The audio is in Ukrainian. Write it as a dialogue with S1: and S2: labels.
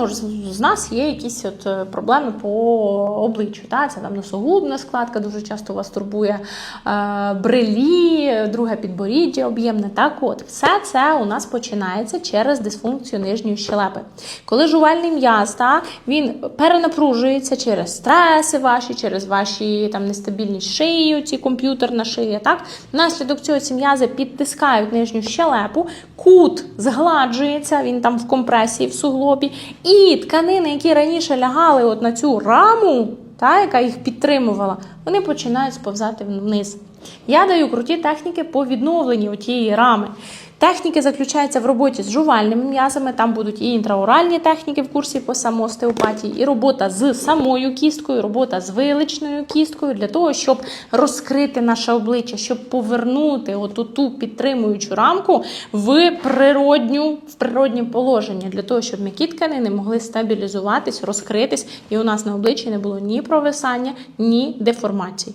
S1: кожного з нас є якісь от е, проблеми по обличчю. Та? Це там носогубна складка дуже часто вас турбує, е, брелі, друге підборіддя об'ємне. Так, от все це у нас починається через дисфункцію нижньої щелепи. Коли жувальний м'яз, та, він перенапружується через стреси ваші, через ваші там нестабільність шиї, ці комп'ютерна шия. Так, внаслідок цього ці м'язи підтискають нижню щелепу, кут згладжується, він там в компресії в суглобі, і тканини, які раніше лягали от на цю раму, та, яка їх підтримувала, вони починають сповзати вниз. Я даю круті техніки по відновленню тієї рами. Техніки заключаються в роботі з жувальними м'язами. Там будуть і інтраоральні техніки в курсі по самоостеопатії, і робота з самою кісткою, робота з виличною кісткою для того, щоб розкрити наше обличчя, щоб повернути оту ту підтримуючу рамку в природню, в природнє положення, для того, щоб м'які тканини могли стабілізуватись, розкритись, і у нас на обличчі не було ні провисання, ні деформацій.